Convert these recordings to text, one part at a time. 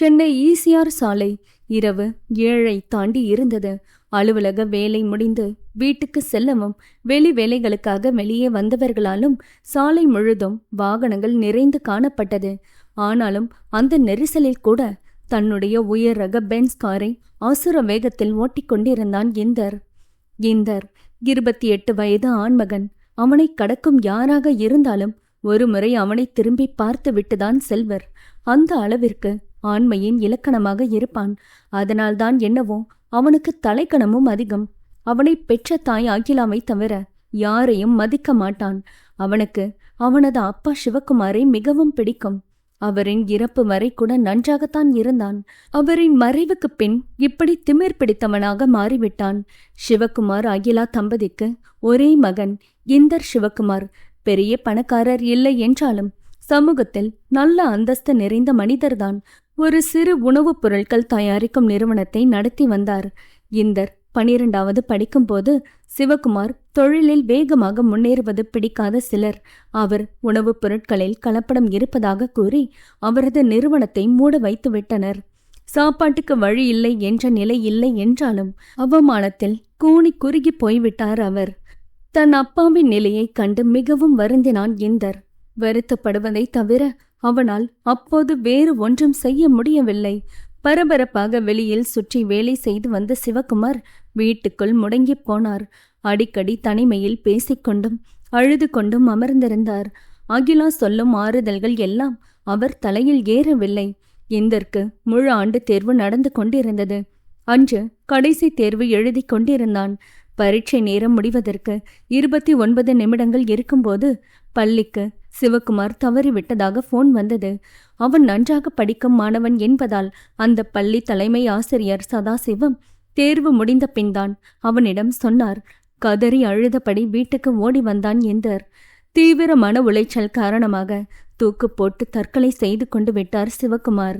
Chennai ECR சாலை இரவு ஏழை தாண்டி இருந்தது. அலுவலக வேலை முடிந்து வீட்டுக்கு செல்லவும் வெளி வேலைகளுக்காக வெளியே வந்தவர்களாலும் சாலை முழுதும் வாகனங்கள் நிறைந்து காணப்பட்டது. ஆனாலும் அந்த நெரிசலில் கூட தன்னுடைய உயர் ரக பென்ஸ் காரை அசுர வேகத்தில் ஓட்டிக் கொண்டிருந்தான் இந்தர். இந்தர் இருபத்தி எட்டு வயது ஆண்மகன் அவனை கடக்கும் யாராக இருந்தாலும் ஒருமுறை அவனை திரும்பி பார்த்து விட்டுதான் செல்வர். அந்த அளவிற்கு ஆண்மையின் இலக்கணமாக இருப்பான். அதனால்தான் என்னவோ அவனுக்கு தலைக்கணமும் அதிகம். அவனை பெற்ற தாய் அகிலாவை தவிர யாரையும் மதிக்க மாட்டான். அவனுக்கு அவனது அப்பா சிவகுமாரை மிகவும் பிடிக்கும். அவரின் இறப்பு வரை கூட நன்றாகத்தான் இருந்தான். அவரின் மறைவுக்குப் பின் இப்படி திமிர் பிடித்தவனாக மாறிவிட்டான். சிவகுமார் அகிலா தம்பதிக்கு ஒரே மகன் இந்தர் சிவகுமார். பெரிய பணக்காரர் இல்லை என்றாலும் சமூகத்தில் நல்ல அந்தஸ்து நிறைந்த மனிதர்தான். ஒரு சிறு உணவுப் பொருட்கள் தயாரிக்கும் நிறுவனத்தை நடத்தி வந்தார். இந்தர் பனிரெண்டாவது படிக்கும்போது சிவகுமார் தொழிலில் வேகமாக முன்னேறுவது பிடிக்காத சிலர். அவர் உணவுப் பொருட்களில் கலப்படம் இருப்பதாக கூறி அவரது நிறுவனத்தை மூட வைத்துவிட்டனர் சாப்பாட்டுக்கு வழி இல்லை என்ற நிலை இல்லை என்றாலும் அவமானத்தில் கூனி குறுகி போய்விட்டார் அவர். தன் அப்பாவின் நிலையைக் கண்டு மிகவும் வருந்தினான் இந்தர். வருத்தப்படுவதை தவிர அவனால் அப்போது வேறு ஒன்றும் செய்ய முடியவில்லை. பரபரப்பாக வெளியில் சுற்றி வேலை செய்து வந்த சிவகுமார் வீட்டுக்குள் முடங்கிப் போனார். அடிக்கடி தனிமையில் பேசிக்கொண்டும் அழுது கொண்டும் அமர்ந்திருந்தார். அகிலா சொல்லும் ஆறுதல்கள் எல்லாம் அவர் தலையில் ஏறவில்லை. இந்தற்கு முழு ஆண்டு தேர்வு நடந்து கொண்டிருந்தது. அன்று கடைசி தேர்வு எழுதி கொண்டிருந்தான். பரீட்சை நேரம் முடிவதற்கு இருபத்தி ஒன்பது நிமிடங்கள் இருக்கும்போது பள்ளிக்கு சிவகுமார் தவறிவிட்டதாக போன் வந்தது. அவன் நன்றாக படிக்கும் மாணவன் என்பதால் அந்த பள்ளி தலைமை ஆசிரியர் சதாசிவம் தேர்வு முடிந்த பின்தான் அவனிடம் சொன்னார் கதறி அழுதபடி வீட்டுக்கு ஓடி வந்தான் எந்தர் தீவிர மன உளைச்சல் காரணமாக தூக்கு போட்டு தற்கொலை செய்து கொண்டு விட்டார் சிவகுமார்.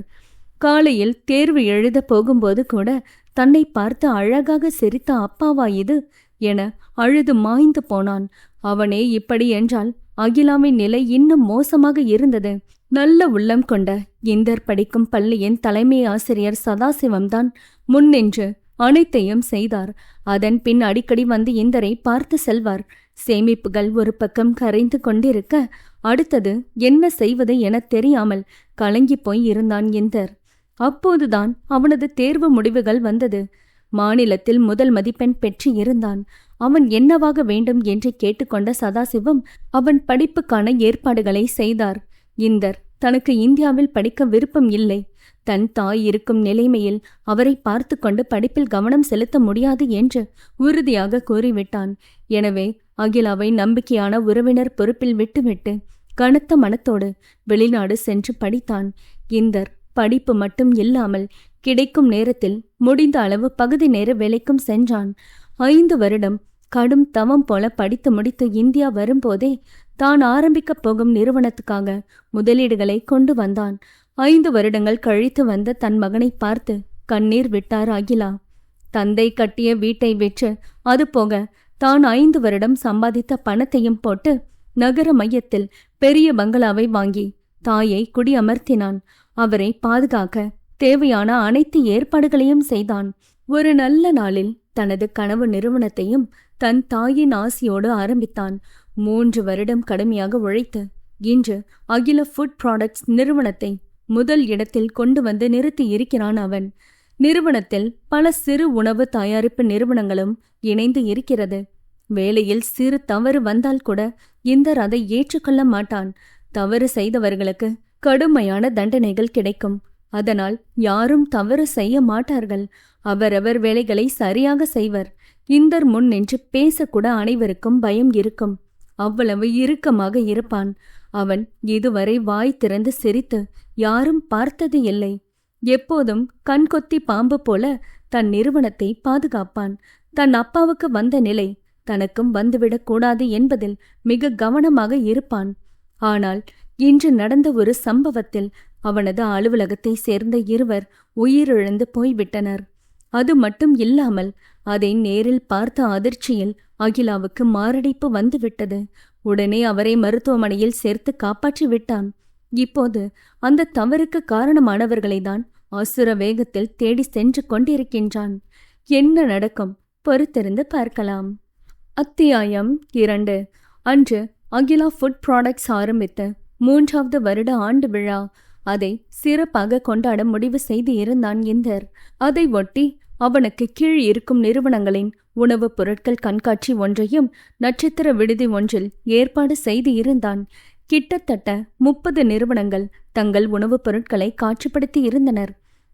காலையில் தேர்வு எழுத போகும்போது கூட தன்னை பார்த்து அழகாக சிரித்த அப்பாவா இது? என அழுது மாய்ந்து போனான். அவனே இப்படி என்றால் அகிலாவின் நிலை இன்னும் மோசமாக இருந்தது. நல்ல உள்ளம் கொண்ட இந்தர் படிக்கும் பள்ளியின் தலைமை ஆசிரியர் சதாசிவம்தான் முன்னின்று அனைத்தையும் செய்தார். அதன் பின் அடிக்கடி வந்து இந்தரை பார்த்து செல்வார். சேமிப்புகள் ஒரு பக்கம் கரைந்து கொண்டிருக்க அடுத்தது என்ன செய்வது என தெரியாமல் கலங்கி போய் இருந்தான் இந்தர். அப்போதுதான் அவனது தேர்வு முடிவுகள் வந்தது. மாநிலத்தில் முதல் மதிப்பெண் பெற்று இருந்தான். அவன் என்னவாக வேண்டும் என்று கேட்டுக்கொண்ட சதாசிவம் அவன் படிப்புக்கான ஏற்பாடுகளை செய்தார். இந்தர் தனக்கு இந்தியாவில் படிக்க விருப்பம் இல்லை. தன் தாய் இருக்கும் நிலைமையில் அவரை பார்த்து கொண்டு படிப்பில் கவனம் செலுத்த முடியாது என்று உறுதியாக கூறிவிட்டான். எனவே அகிலாவை நம்பிக்கையான உறவினர் பொறுப்பில் விட்டுவிட்டு கனத்த மனத்தோடு வெளிநாடு சென்று படித்தான். இந்தர் படிப்பு மட்டும் இல்லாமல் கிடைக்கும் நேரத்தில் முடிந்த அளவு பகுதி நேர வேலைக்கும் சென்றான். ஐந்து வருடம் கடும் தவம் போல படித்து முடித்து இந்தியா வரும்போதே தான் ஆரம்பிக்கப் போகும் நிறுவனத்துக்காக முதலீடுகளை கொண்டு வந்தான். ஐந்து வருடங்கள் கழித்து வந்த தன் மகனை பார்த்து கண்ணீர் விட்டார் அகிலா. தந்தை கட்டிய வீட்டை விற்று அது போக தான் ஐந்து வருடம் சம்பாதித்த பணத்தையும் போட்டு நகர மையத்தில் பெரிய பங்களாவை வாங்கி தாயை குடியமர்த்தினான். அவரை பாதுகாக்க தேவையான அனைத்து ஏற்பாடுகளையும் செய்தான். ஒரு நல்ல நாளில் தனது கனவு நிறுவனத்தையும் தன் தாயின் ஆசியோடு ஆரம்பித்தான். மூன்று வருடம் கடுமையாக உழைத்து இன்று அகில ஃபுட் ப்ராடக்ட்ஸ் நிறுவனத்தை முதல் இடத்தில் கொண்டு வந்து நிறுத்தி இருக்கிறான் அவன். நிறுவனத்தில் பல சிறு உணவு தயாரிப்பு நிறுவனங்களும் இணைந்து இருக்கிறது. வேலையில் சிறு தவறு வந்தால் கூட இந்தர் அதை ஏற்றுக்கொள்ள மாட்டான். தவறு செய்தவர்களுக்கு கடுமையான தண்டனைகள் கிடைக்கும். அதனால் யாரும் தவறு செய்ய மாட்டார்கள். அவரவர் வேலைகளை சரியாக செய்வர். இந்தர் முன் நின்று பேசக்கூட அனைவருக்கும் பயம் இருக்கும். அவ்வளவு இறுக்கமாக இருப்பான். அவன் இதுவரை வாய் திறந்து சிரித்து யாரும் பார்த்தது இல்லை. எப்போதும் கண்கொத்தி பாம்பு போல தன் நிறுவனத்தை பாதுகாப்பான். தன் அப்பாவுக்கு வந்த நிலை தனக்கும் வந்துவிடக்கூடாது என்பதில் மிக கவனமாக இருப்பான். ஆனால் இன்று நடந்த ஒரு சம்பவத்தில் அவனது அலுவலகத்தை சேர்ந்த இருவர் உயிரிழந்து போய்விட்டனர். அது மட்டும் இல்லாமல் அதை நேரில் பார்த்த அதிர்ச்சியில் அகிலாவுக்கு மாரடைப்பு வந்துவிட்டது. உடனே அவரை மருத்துவமனையில் சேர்த்து காப்பாற்றி விட்டான். இப்போது அந்த தவறுக்கு காரணமானவர்களைதான் அசுர வேகத்தில் தேடி சென்று கொண்டிருக்கின்றான். என்ன நடக்கும்? பொறுத்திருந்து பார்க்கலாம். அத்தியாயம் இரண்டு. அன்று அகிலா ஃபுட் ப்ராடக்ட்ஸ் ஆரம்பித்த மூன்றாவது வருட ஆண்டு விழா. அதை சிறப்பாக கொண்டாட முடிவு செய்து இருந்தான் இந்தர் அதை ஒட்டி அவனுக்கு கீழ் இருக்கும் நிறுவனங்களின் உணவுப் பொருட்கள் கண்காட்சி ஒன்றையும் நட்சத்திர விடுதி ஒன்றில் ஏற்பாடு செய்து இருந்தான். கிட்டத்தட்ட முப்பது நிறுவனங்கள் தங்கள் உணவுப் பொருட்களை காட்சிப்படுத்தி இருந்தனர்.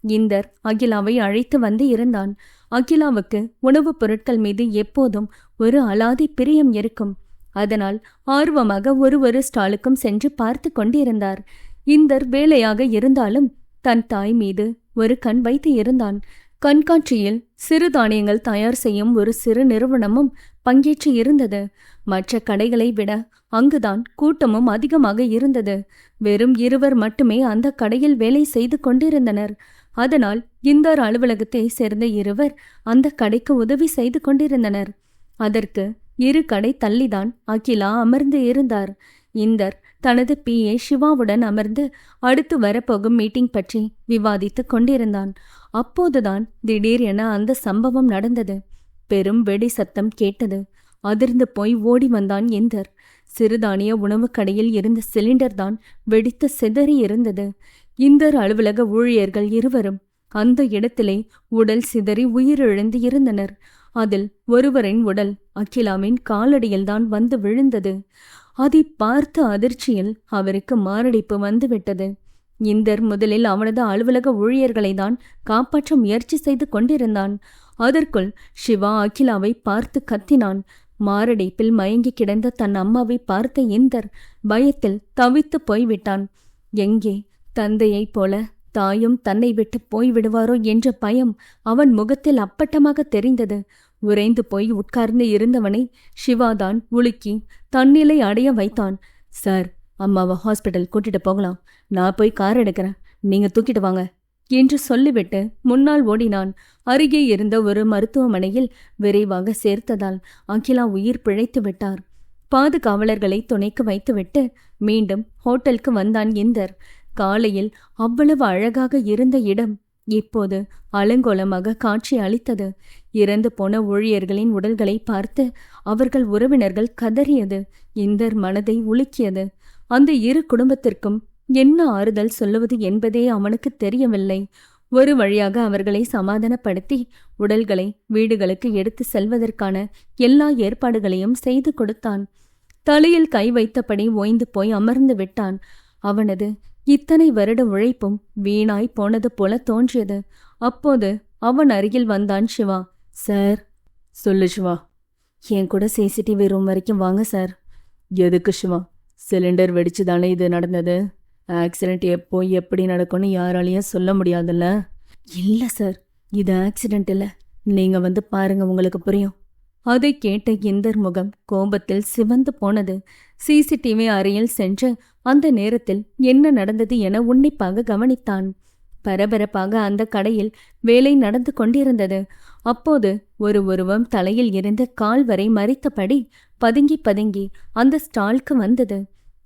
இந்தர் அகிலாவை அழைத்து வந்து இருந்தான். அகிலாவுக்கு உணவுப் பொருட்கள் மீது எப்போதும் ஒரு அலாதி பிரியம் இருக்கும். அதனால் ஆர்வமாக ஒரு ஒரு ஸ்டாலுக்கும் சென்று பார்த்து கொண்டிருந்தார். இந்தர் வேலையாக இருந்தாலும் தன் தாய் மீது ஒரு கண் வைத்து இருந்தான். கண்காட்சியில் சிறுதானியங்கள் தயார் செய்யும் ஒரு சிறு நிறுவனமும் பங்கேற்று இருந்தது. மற்ற கடைகளை விட அங்குதான் கூட்டமும் அதிகமாக இருந்தது. வெறும் இருவர் மட்டுமே அந்த கடையில் வேலை செய்து கொண்டிருந்தனர். அதனால் இந்தார் அலுவலகத்தை சேர்ந்த இருவர் அந்த கடைக்கு உதவி செய்து கொண்டிருந்தனர். அதற்கு இரு கடை தள்ளிதான் அகிலா அமர்ந்து இருந்தார். இந்தர் தனது பிஏ சிவாவுடன் அமர்ந்து அடுத்து வரப்போகும் மீட்டிங் பற்றி விவாதித்து கொண்டிருந்தான். அப்போதுதான் திடீர் என அந்த சம்பவம் நடந்தது. பெரும் வெடி சத்தம் கேட்டது. அதிர்ந்து போய் ஓடி வந்தான் இந்தர் சிறுதானிய உணவுக் கடையில் இருந்த சிலிண்டர் தான் வெடித்து சிதறி இருந்தது. இந்தர் அலுவலக ஊழியர்கள் இருவரும் அந்த இடத்திலே உடல் சிதறி உயிரிழந்து இருந்தனர். அதில் ஒருவரின் உடல் அகிலாவின் காலடியில்தான் வந்து விழுந்தது. அதை பார்த்த அதிர்ச்சியில் அவருக்கு மாரடைப்பு வந்துவிட்டது. இந்தர் முதலில் அவனது அலுவலக ஊழியர்களை தான் காப்பாற்ற முயற்சி செய்து கொண்டிருந்தான். அதற்குள் சிவா அகிலாவை பார்த்து கத்தினான். மாரடைப்பில் மயங்கி கிடந்த தன் அம்மாவை பார்த்த இந்தர் பயத்தில் தவித்து போய்விட்டான். எங்கே? தந்தையைப் போல தாயும் தன்னை விட்டு போய்விடுவாரோ என்ற பயம் அவன் முகத்தில் அப்பட்டமாக தெரிந்தது. உறைந்து போய் உட்கார்ந்து இருந்தவனை சிவாதான் உலுக்கி தன்னிலை அடைய வைத்தான். சார் அம்மாவை ஹாஸ்பிட்டல் கூட்டிட்டு போகலாம். நான் போய் கார் எடுக்கிறேன். நீங்க தூக்கிட்டு வாங்க என்று சொல்லிவிட்டு முன்னால் ஓடினான். அருகே இருந்த ஒரு மருத்துவமனையில் விரைவாக சேர்த்ததால் அகிலா உயிர் பிழைத்து விட்டார். பாதுகாவலர்களை துணைக்கு வைத்துவிட்டு மீண்டும் ஹோட்டலுக்கு வந்தான் இந்தர். காலையில் அவ்வளவு அழகாக இருந்த இடம் இப்போது அலங்கோலமாக காட்சி அளித்தது. இறந்து போன ஊழியர்களின் உடல்களை பார்த்து அவர்கள் உறவினர்கள் கதறியது. இந்தர் மனதை உலுக்கியது. அந்த இரு குடும்பத்திற்கும் என்ன ஆறுதல் சொல்லுவது என்பதே அவனுக்கு தெரியவில்லை. ஒரு வழியாக அவர்களை சமாதானப்படுத்தி உடல்களை வீடுகளுக்கு எடுத்து செல்வதற்கான எல்லா ஏற்பாடுகளையும் செய்து கொடுத்தான். தலையில் கை வைத்தபடி ஓய்ந்து போய் அமர்ந்து விட்டான். அவனது இத்தனை வருட உழைப்பும் வீணாய் போனது போல தோன்றியது. அப்போது அவன் அருகில் வந்தான் சிவா. சார் சொல்லு சிவா. என் கூட சிசிடிவி ரூம் வரைக்கும் வாங்க சார். எதுக்கு சிவா? சிலிண்டர் வெடிச்சு தானே இது நடந்தது? ஆக்சிடென்ட் எப்போ எப்படி நடக்கும்னு யாராலையும் சொல்ல முடியாதுல்ல? இல்லை சார். இது ஆக்சிடென்ட் இல்லை. நீங்கள் வந்து பாருங்க உங்களுக்கு புரியும். அதை கேட்ட இந்தர் முகம் கோபத்தில் சிவந்து போனது. சிசிடிவி அறையில் சென்று அந்த நேரத்தில் என்ன நடந்தது என உன்னிப்பாக கவனித்தான். பரபரப்பாக அந்த கடையில் வேலை நடந்து கொண்டிருந்தது. அப்போது ஒரு உருவம் தலையில் இருந்து கால் வரை மறித்தபடி பதுங்கி பதுங்கி அந்த ஸ்டால்க்கு வந்தது.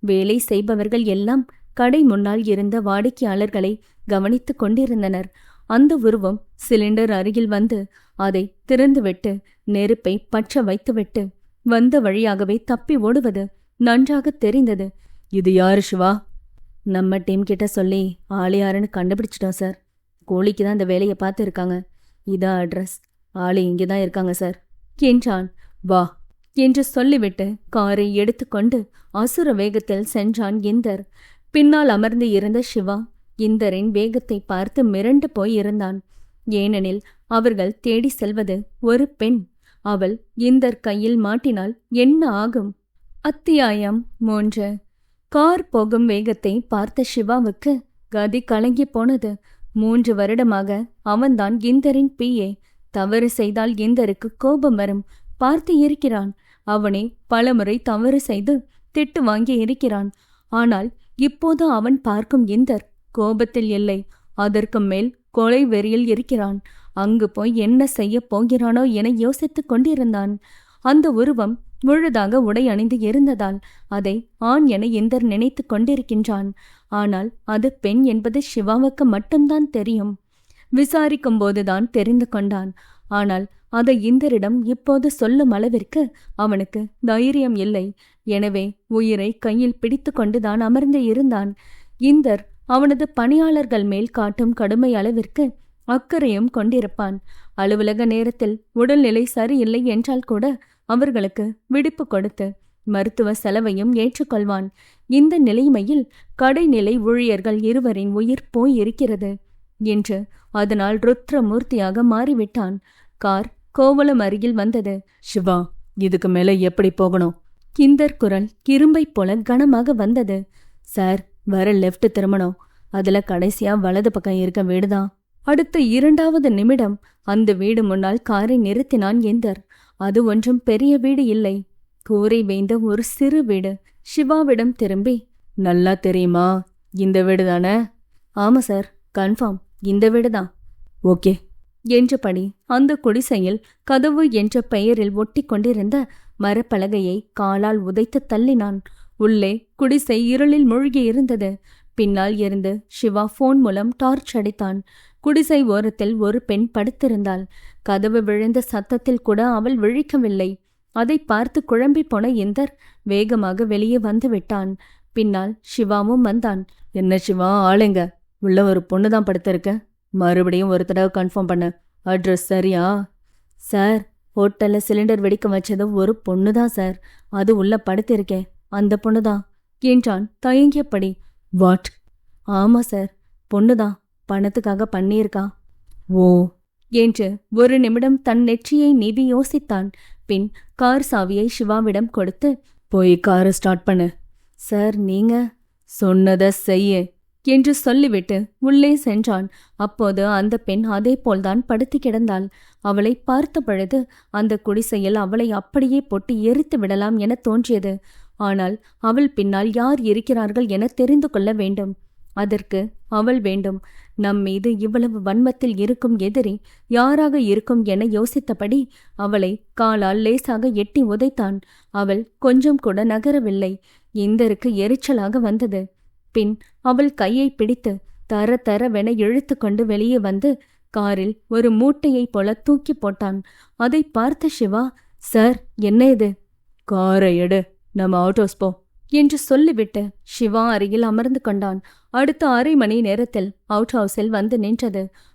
வேலை செய்பவர்கள் எல்லாம் கடை முன்னால் இருந்த வாடிக்கையாளர்களை கவனித்துக் கொண்டிருந்தனர். அந்த உருவம் சிலிண்டர் அருகில் வந்து அதை திறந்துவிட்டு நெருப்பை பற்ற வைத்துவிட்டு வந்த வழியாகவே தப்பி ஓடுவது நன்றாக தெரிந்தது. இது யாரு சிவா? நம்ம டீம் கிட்ட சொல்லி ஆளு யாருன்னு கண்டுபிடிச்சிட்டோம் சார். கோழிக்கு தான் இந்த வேலையை பார்த்து இருக்காங்க. இதான் அட்ரஸ். ஆளி இங்கே தான் இருக்காங்க சார். என்றான். வா என்று சொல்லிவிட்டு காரை எடுத்துக்கொண்டு அசுர வேகத்தில் சென்றான் இந்தர். பின்னால் அமர்ந்து இருந்த சிவா இந்தரின் வேகத்தை பார்த்து மிரண்டு போய் இருந்தான். ஏனெனில் அவர்கள் தேடி செல்வது ஒரு பெண். அவள் இந்தர் கையில் மாட்டினால் என்ன ஆகும்? அத்தியாயம் மூன்று. கார் போகும் வேகத்தை பார்த்த சிவாவுக்கு கதி கலங்கி போனது. மூன்று வருடமாக அவன்தான் இந்தரின் பிஏ. தவறு செய்தால் இந்தருக்கு கோபம் வரும். பார்த்து இருக்கிறான். அவனே பலமுறை தவறு செய்து திட்டு வாங்கி இருக்கிறான். ஆனால் இப்போது அவன் பார்க்கும் இந்தர் கோபத்தில் இல்லை. அதற்கு மேல் கொலை வெறியில் இருக்கிறான். அங்கு போய் என்ன செய்யப் போகிறானோ என யோசித்துக் கொண்டிருந்தான். அந்த உருவம் முழுதாக உடை அணிந்து இருந்ததால் அதை ஆண் என இந்தர் நினைத்து கொண்டிருக்கின்றான். ஆனால் அது பெண் என்பது சிவாவுக்கு மட்டும்தான் தெரியும். விசாரிக்கும் போதுதான் தெரிந்து கொண்டான். ஆனால் அதை இந்தரிடம் இப்போது சொல்லும் அளவிற்கு அவனுக்கு தைரியம் இல்லை. எனவே உயிரை கையில் பிடித்து கொண்டுதான் அமர்ந்து இருந்தான். இந்தர் அவனது பணியாளர்கள் மேல் காட்டும் கடுமை அளவிற்கு அக்கறையும் கொண்டிருப்பான். அலுவலக நேரத்தில் உடல்நிலை சரியில்லை என்றால் கூட அவர்களுக்கு விடுப்பு கொடுத்து மருத்துவ செலவையும் ஏற்றுக்கொள்வான். இந்த நிலைமையில் கடைநிலை ஊழியர்கள் இருவரின் உயிர் போயிருக்கிறது என்று அதனால் ருத்ரமூர்த்தியாக மாறிவிட்டான். கார் கோவலம் அருகில் வந்தது. சிவா இதுக்கு மேல எப்படி போகணும்? கிந்தர் குரல் இரும்பைப் போல கனமாக வந்தது. சார் வர லெஃப்ட் திரும்பணும். அதுல கடைசியா வலது பக்கம் இருக்க வீடுதான். அடுத்த இரண்டாவது நிமிடம் அந்த வீடு முன்னால் காரை நிறுத்தினான் எந்தர். அது ஒன்றும் பெரிய வீடு இல்லை. கூரை வேந்த ஒரு சிறு வீடு. சிவாவிடம் திரும்பி நல்லா தெரியுமா? இந்த வீடு தானே? ஆமா சார். கன்ஃபார்ம். இந்த வீடு தான். ஓகே. என்றபடி அந்த குடிசையில் கதவு என்ற பெயரில் ஒட்டி கொண்டிருந்த மரப்பலகையை காலால் உதைத்து தள்ளினான். உள்ளே குடிசை இருளில் மூழ்கி இருந்தது பின்னால் இருந்து சிவா போன் மூலம் டார்ச் அடித்தான். குடிசை ஓரத்தில் ஒரு பெண் படுத்திருந்தாள். கதவு விழுந்த சத்தத்தில் கூட அவள் விழிக்கவில்லை. அதை பார்த்து குழம்பி போன இந்தர் வேகமாக வெளியே வந்து விட்டான். பின்னால் சிவாவும் வந்தான். என்ன சிவா ஆளுங்க உள்ள ஒரு பொண்ணு தான் படுத்திருக்க. மறுபடியும் ஒரு தடவை கன்ஃபார்ம் பண்ண. அட்ரஸ் சரியா? சார் ஹோட்டல்ல சிலிண்டர் வெடிக்க வச்சது ஒரு பொண்ணு தான் சார். அது உள்ள படுத்திருக்கேன் அந்த பொண்ணு தான். என்றான் தயங்கியபடி. வாட் ஆமா சார் பொண்ணுதான் பணத்துக்காக பண்ணியிருக்கா? ஓ. என்று ஒரு நிமிடம் தன் நெற்றியை நீவி யோசித்தான். பின் கார் சாவியை சிவாவிடம் கொடுத்து போய் காரை ஸ்டார்ட் பண்ணு. சார் நீங்க? சொன்னத செய்ய. என்று சொல்லிவிட்டு உள்ளே சென்றான். அப்போது அந்த பெண் அதே போல்தான் படுத்து கிடந்தாள். அவளை பார்த்த பொழுது அந்த குடிசையில் அவளை அப்படியே போட்டு எரித்து விடலாம் என தோன்றியது. ஆனால் அவள் பின்னால் யார் இருக்கிறார்கள் என தெரிந்து கொள்ள வேண்டும். அதற்கு அவள் வேண்டும். நம் மீது இவ்வளவு வன்மத்தில் இருக்கும் எதிரி யாராக இருக்கும் என யோசித்தபடி அவளை காலால் லேசாக எட்டி உதைத்தான். அவள் கொஞ்சம் கூட நகரவில்லை. இந்தருக்கு எரிச்சலாக வந்தது. பின் அவள் கையை பிடித்து தர தரவென இழுத்து கொண்டு வெளியே வந்து காரில் ஒரு மூட்டையைப் போல தூக்கி போட்டான். அதை பார்த்த சிவா சார் என்ன இது? காரை எடு. நம்ம ஆட்டோஸ் போ. என்று சொல்லிவிட்டு சிவா அருகில் அமர்ந்து கொண்டான். அடுத்த அரை மணி நேரத்தில் அவுட் ஹவுஸில் வந்து நின்றது.